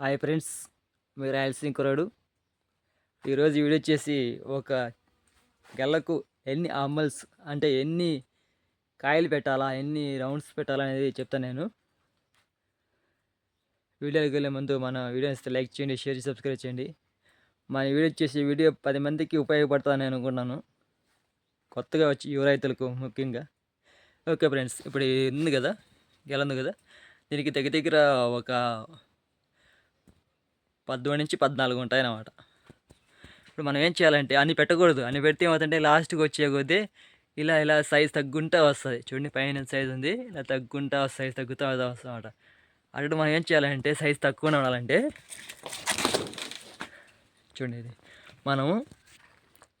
Hi friends మీరు రాయలసీమ కురాడు ఈరోజు వీడియో వచ్చేసి ఒక గెల్లకు ఎన్ని అమ్మల్స్ అంటే ఎన్ని కాయలు పెట్టాలా ఎన్ని రౌండ్స్ పెట్టాలా అనేది చెప్తాను నేను. వీడియోకి వెళ్ళే ముందు మన వీడియో ఇస్తే లైక్ చేయండి షేర్ చేసి సబ్స్క్రైబ్ చేయండి. మన వీడియో వచ్చేసి వీడియో పది మందికి ఉపయోగపడుతుందని అనుకున్నాను. కొత్తగా వచ్చి యువ రైతులకు ముఖ్యంగా. ఓకే ఫ్రెండ్స్ ఇప్పుడు ఉంది కదా గెల ఉంది కదా. దీనికి దగ్గర దగ్గర ఒక పద్మూడు నుంచి పద్నాలుగు ఉంటాయి అన్నమాట ఇప్పుడు మనం ఏం చేయాలంటే అన్ని పెట్టకూడదు. అన్ని పెడితే ఏమవుతుంటే లాస్ట్కి వచ్చే కొద్దీ ఇలా ఇలా సైజ్ తగ్గుంటా వస్తుంది. చూడండి పైన సైజ్ ఉంది. ఇలా తగ్గుంటా సైజ్ తగ్గుతూ వస్తుంది అనమాట అటు మనం ఏం చేయాలంటే సైజ్ తక్కువ ఉండాలంటే చూడండి ఇది. మనము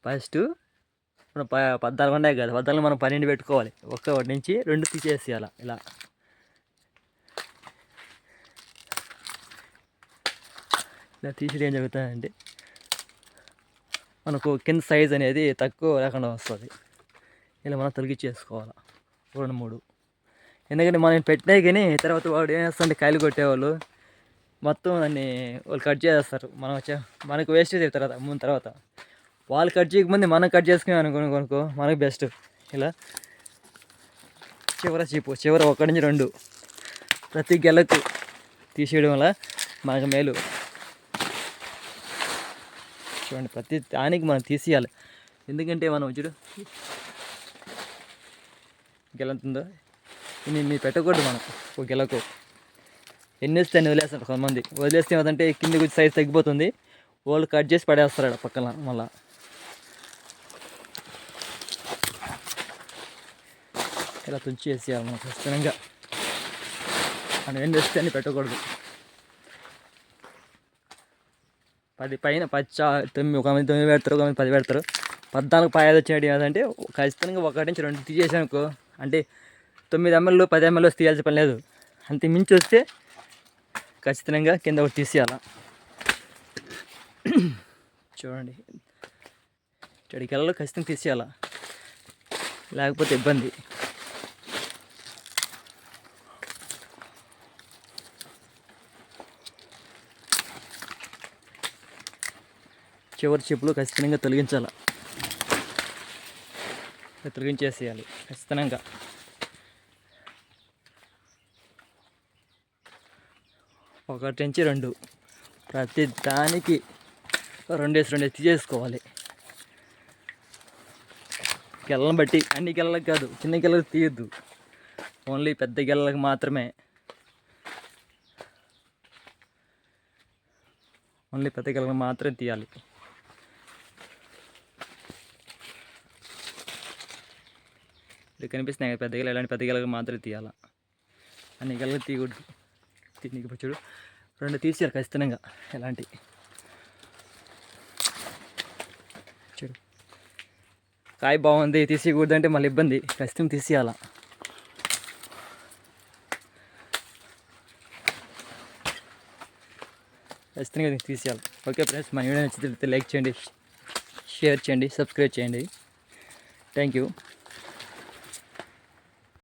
ఫస్ట్ ఇప్పుడు ప పద్నాలుగు ఉన్నాయి కదా పద్నాలుగు మనం పన్నెండు పెట్టుకోవాలి. ఒకటి నుంచి రెండు తీసేసేయాలి ఇలా. ఇలా తీసేది ఏం జరుగుతుందంటే మనకు కింద సైజ్ అనేది తక్కువ లేకుండా వస్తుంది. ఇలా మనం తొలగించేసుకోవాలి రెండు మూడు. ఎందుకంటే మనం పెట్టినాయి కానీ తర్వాత వాడు ఏం చేస్తుంటే కాయలు కొట్టేవాళ్ళు. మొత్తం దాన్ని వాళ్ళు కట్ చేస్తారు మనం వచ్చే మనకు వేస్ట్ చేసే తర్వాత ముందు తర్వాత. వాళ్ళు కట్ చేయకముందు మనం కట్ చేసుకున్నాం అనుకోని కొనుక్కో మనకు బెస్ట్ ఇలా. చివర చీపు చివర ఒకటి నుంచి రెండు. ప్రతి గెలకు తీసేయడం వల్ల మనకు మేలు. చూడండి ప్రతి దానికి మనం తీసేయాలి. ఎందుకంటే మనం చూడు గెలంతుందో ఇన్ని పెట్టకూడదు మనకు ఒక గెలకు. ఎన్ని వస్తే అన్ని వదిలేస్తారు కొంతమంది. వదిలేస్తే ఏమంటే కింద కొంచెం సైజ్ తగ్గిపోతుంది. వాళ్ళు కట్ చేసి పడేస్తారు ఆడ పక్కన మళ్ళా. ఇలా తుంచి వేసేయాలి మనం ఖచ్చితంగా. మనం ఎన్ని వస్తే అన్ని పెట్టకూడదు. పది పైన పచ్చ తొమ్మిది ఒక మంది తొమ్మిది పెడతారు ఒక మంది పది పెడతారు. పద్నాలుగు పాయాలు వచ్చినట్టు ఏదంటే ఖచ్చితంగా ఒకటి నుంచి రెండు తీసేసానుకో అంటే తొమ్మిది ఎంఎల్లు పది ఎంఎల్ తీయాల్సిన పని లేదు. అంతే మించి వస్తే ఖచ్చితంగా కింద ఒకటి తీసేయాల. చూడండి. చెడికెళ్ళలో ఖచ్చితంగా తీసేయాల. లేకపోతే ఇబ్బంది. చివరి చెప్పులు ఖచ్చితంగా తొలగించాలి. తొలగించేసేయాలి ఖచ్చితంగా. ఒకటి నుంచి రెండు. ప్రతి దానికి రెండేసి రెండేసి తీసేసుకోవాలి. గెల్లను బట్టి అన్ని గెల్లలకు కాదు చిన్న గెల్లలకు తీయద్దు. ఓన్లీ పెద్ద గెల్లలకు మాత్రమే. ఓన్లీ పెద్ద గెల్లలకు మాత్రమే తీయాలి. ఇక్కడ కనిపిస్తున్నాయి కదా పెద్ద గెల ఇలాంటి పెద్ద గెలకు మాత్రమే తీయాలా? అన్ని గెలకు తీయకూడదు. తినికి చూడు. రెండు తీసేయాలి ఖచ్చితంగా ఎలాంటి చూడు. కాయ బాగుంది తీసేయకూడదు అంటే మళ్ళీ ఇబ్బంది. ఖచ్చితంగా తీసేయాల? ఖచ్చితంగా తీసేయాలి? ఓకే ఫ్రెండ్స్ మన వీడియో నచ్చితే లైక్ చేయండి షేర్ చేయండి సబ్స్క్రైబ్ చేయండి. Thank you.